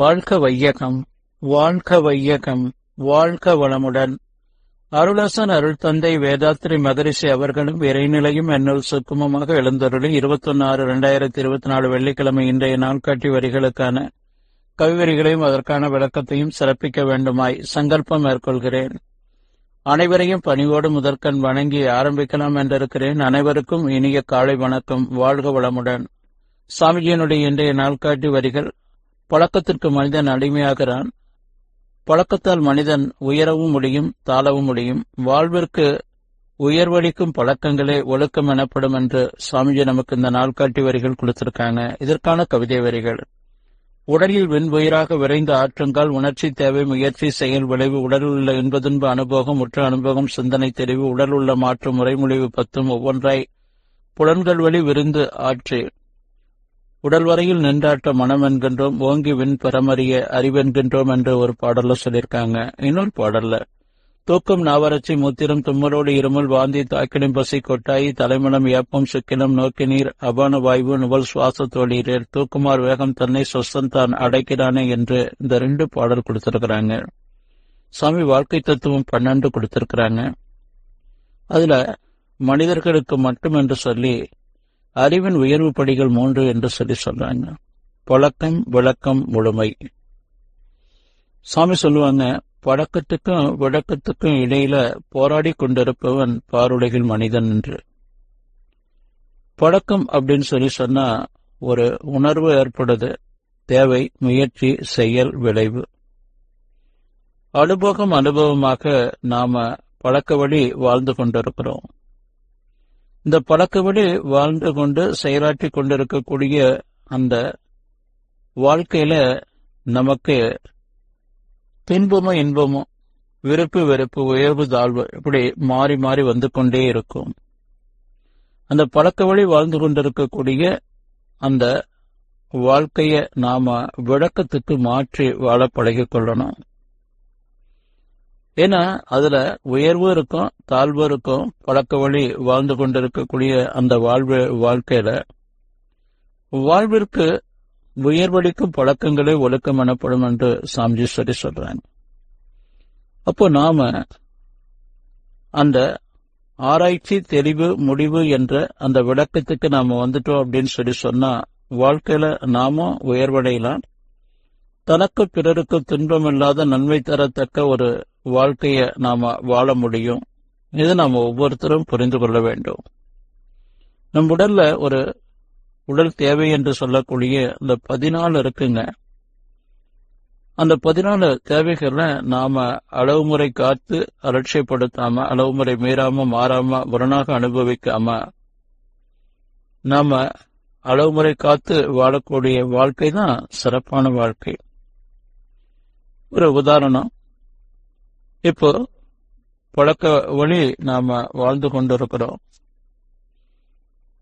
வாழ்க வையகம் வாழ்க வையகம் வாழ்க வளமுடன். அருளசன் அருள் தந்தை வேதாத்திரி மகரிஷி அவர்களும் இறைநிலையும் என்னுள் சுக்குமமாக எழுந்தருளி இருபத்தொன்னு ஆறு இரண்டாயிரத்தி இருபத்தி நாலு வெள்ளிக்கிழமை இன்றைய நாள்காட்டி வரிகளுக்கான கவிவரிகளையும் அதற்கான விளக்கத்தையும் சிறப்பிக்க வேண்டுமாய் சங்கல்பம் மேற்கொள்கிறேன். அனைவரையும் பணிவோடு முதற்கண் வணங்கி ஆரம்பிக்கலாம் என்றிருக்கிறேன். அனைவருக்கும் இனிய காலை வணக்கம். வாழ்க வளமுடன். சாமிஜியினுடைய இன்றைய நாள்காட்டி வரிகள் பழக்கத்திற்கு மனிதன் அடிமையாகிறான். பழக்கத்தால் மனிதன் உயரவும் முடியும் தாழவும் முடியும். வாழ்விற்கு உயர்வளிக்கும் பழக்கங்களே ஒழுக்கம் எனப்படும் என்று சுவாமிஜி நமக்கு இந்த நாள்காட்டி வரிகள் கொடுத்திருக்காங்க. இதற்கான கவிதை வரிகள். உடலில் வெண்புயிராக விரைந்த ஆற்றங்கால் உணர்ச்சி தேவை முயற்சி செயல் விளைவு உடலில் உள்ள இன்பதுன்ப அனுபவம் உற்ற அனுபவம் சிந்தனை தெரிவு உடல் உள்ள மாற்று முறைமொழிவு பத்தும் ஒவ்வொன்றாய் புலன்கள் வழி விருந்து ஆற்று உடல் வரையில் நின்றாட்ட மனம் என்கின்றோம் ஓங்கி விண் பரமறிய அறிவென்கின்றோம் என்று ஒரு பாடல்ல சொல்லியிருக்காங்க. இன்னொரு பாடல்ல தூக்கம் நாவரச்சி முத்திரம் தும்மலோடு இருமல் வாந்தி தாக்கிடும் பசி கொட்டாயி தலைமணம் ஏப்பம் சுக்கினம் நோக்கி நீர் அபான வாய்வு நுவல் சுவாச தோழீரர் தூக்குமார் வேகம் தன்னை சொசன் தான் அடைக்கிறானே என்று இந்த ரெண்டு பாடல் கொடுத்திருக்கிறாங்க. சாமி வாழ்க்கை தத்துவம் பன்னெண்டு கொடுத்திருக்கிறாங்க. அதுல மனிதர்களுக்கு மட்டும் என்று சொல்லி அறிவின் உயர்வு படிகள் மூன்று என்று சொல்லி சொல்றாங்க. பழக்கம் விளக்கம் முழுமை. சாமி சொல்லுவாங்க பழக்கத்துக்கும் விளக்கத்துக்கும் இடையில போராடி கொண்டிருப்பவன் பாருடைகள் மனிதன் என்று. பழக்கம் அப்படின்னு சொல்லி சொன்னா ஒரு உணர்வு ஏற்படுது. தேவை முயற்சி செயல் விளைவு. அனுபவம் அனுபவமாக நாம பழக்க வழி வாழ்ந்து கொண்டிருக்கிறோம். இந்த பழக்கபடி வாழ்ந்து கொண்டு செயலாற்றி கொண்டிருக்கக்கூடிய அந்த வாழ்க்கையில நமக்கு துன்பமும் இன்பமும் விருப்பு வெறுப்பு உயர்வு தாழ்வு இப்படி மாறி மாறி வந்து கொண்டே இருக்கும். அந்த பழக்க வழி வாழ்ந்து கொண்டிருக்கக்கூடிய அந்த வாழ்க்கைய நாம விளக்கத்துக்கு மாற்றி வாழ பழகிக் கொள்ளணும். ஏன்னா அதுல உயர்வு இருக்கும் தாழ்வு இருக்கும் பழக்க வழி வாழ்ந்து கொண்டிருக்கக்கூடிய அந்த வாழ்வு வாழ்க்கையில வாழ்விற்கு உயர்வளிக்கும் பழக்கங்களே ஒழுக்கம் எனப்படும் என்று சாம்ஜி சொல்லி சொல்றாங்க. அப்போ நாம அந்த ஆராய்ச்சி தெளிவு முடிவு என்ற அந்த விளக்கத்துக்கு நாம வந்துட்டோம் அப்படின்னு சொல்லி சொன்னா வாழ்க்கையில நாமும் உயர்வடையலாம். தனக்கு பிறருக்கு துன்பம் இல்லாத நன்மை தரத்தக்க ஒரு வாழ்க்கையை நாம வாழ முடியும். இதை நாம ஒவ்வொருத்தரும் புரிந்து கொள்ள வேண்டும். நம் உடல்ல ஒரு உடல் தேவை என்று சொல்லக்கூடிய அந்த பதினாலு இருக்குங்க. அந்த பதினாலு தேவைகளை நாம அளவு முறை காத்து அலட்சியப்படுத்தாம அளவு முறை மீறாம மாறாம முரணாக அனுபவிக்காம நாம அளவு முறை காத்து வாழக்கூடிய வாழ்க்கை தான் சிறப்பான வாழ்க்கை. ஒரு உதாரணம். இப்போ பழக்க வழி நாம வாழ்ந்து கொண்டிருக்கிறோம்.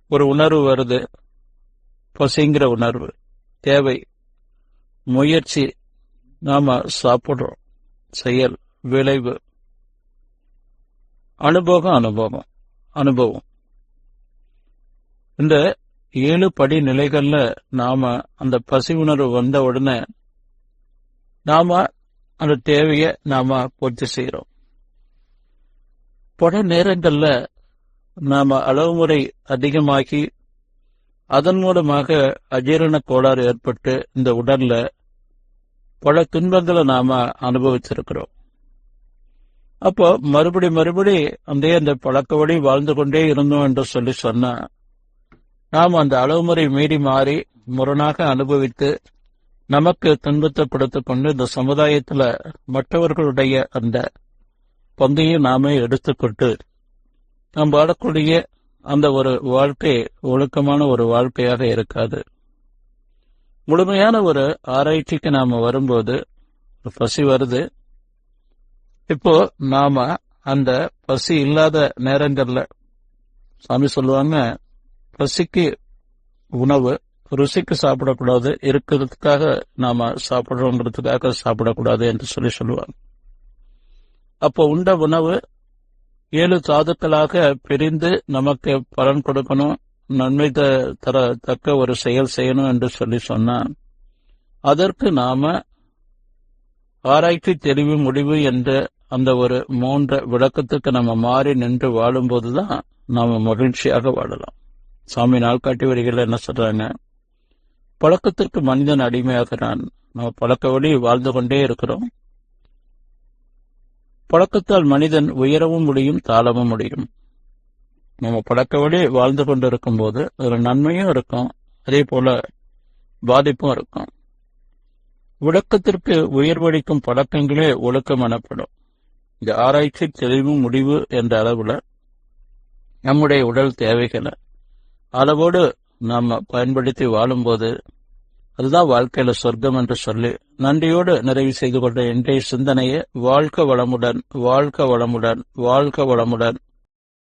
ஒரு உணர்வு வருது. பசிங்கிற உணர்வு தேவை முயற்சி நாம சாப்பிடுறோம். செயல் விளைவு. அனுபவம் அனுபவம் அனுபவம். இந்த ஏழு படி நிலைகள்ல நாம அந்த பசி உணர்வு வந்த உடனே நாம அந்த தேவையை நாம பூர்த்தி செய்யறோம் பல நேரங்கள்ல நாம அளவுமுறை அதிகமாகி அதன் மூலமாக அஜீரண கோளாறு ஏற்பட்டு இந்த உடல்ல பல துன்பங்களை நாம அனுபவிச்சிருக்கிறோம். அப்போ மறுபடி மறுபடி அந்த அந்த பழக்க வழி வாழ்ந்து கொண்டே இருந்தோம் என்று சொல்லி சொன்னா நாம் அந்த அளவுமுறை மீறி மாறி முரணாக அனுபவித்து நமக்கு துன்பத்தை கொண்டு இந்த சமுதாயத்துல மற்றவர்களுடைய அந்த பங்கையும் நாமே எடுத்துக்கொண்டு நாம் வாழக்கூடிய அந்த ஒரு வாழ்க்கை ஒழுக்கமான ஒரு வாழ்க்கையாக இருக்காது. முழுமையான ஒரு ஆராய்ச்சிக்கு நாம வரும்போது ஒரு பசி வருது. இப்போ நாம அந்த பசி இல்லாத நேரங்கள்ல சாமி சொல்லுவாங்க பசிக்கு உணவு ருசிக்கு சாப்பிடக்கூடாது இருக்கிறதுக்காக நாம சாப்பிடுறோங்கிறதுக்காக சாப்பிடக்கூடாது என்று சொல்லி சொல்லுவாங்க. அப்போ உண்ட உணவு ஏழு தாதுக்களாக பிரிந்து நமக்கு பலன் கொடுக்கணும் நன்மை த- தரத்தக்க ஒரு செயல் செய்யணும் என்று சொல்லி சொன்னா அதற்கு நாம ஆராய்ச்சி தெளிவு முடிவு என்ற அந்த ஒரு மூன்ற விளக்கத்துக்கு நம்ம மாறி நின்று வாழும்போதுதான் நாம மகிழ்ச்சியாக வாழலாம். சாமி நாள்காட்டி வரிகள் என்ன சொல்றாங்க? பழக்கத்திற்கு மனிதன் அடிமையாகிறான் நம்ம பழக்க வழி வாழ்ந்து கொண்டே இருக்கிறோம். பழக்கத்தால் மனிதன் உயரவும் முடியும் தாழவும் முடியும். நம்ம பழக்க வழி வாழ்ந்து கொண்டிருக்கும் போது அதில் நன்மையும் இருக்கும் அதே போல பாதிப்பும் இருக்கும். விளக்கத்திற்கு உயர்வளிக்கும் பழக்கங்களே ஒழுக்கம் எனப்படும். இந்த ஆராய்ச்சி தெளிவு முடிவு என்ற அளவுல நம்முடைய உடல் தேவைகளை அளவோடு நாம் பயன்படுத்தி வாழும்போது அதுதான் வாழ்க்கையில சொர்க்கம் என்று சொல்லி நன்றியோடு நிறைவு செய்து கொண்ட இன்றைய சிந்தனையை வாழ்க்க வளமுடன் வாழ்க்க வளமுடன் வாழ்க்க வளமுடன்.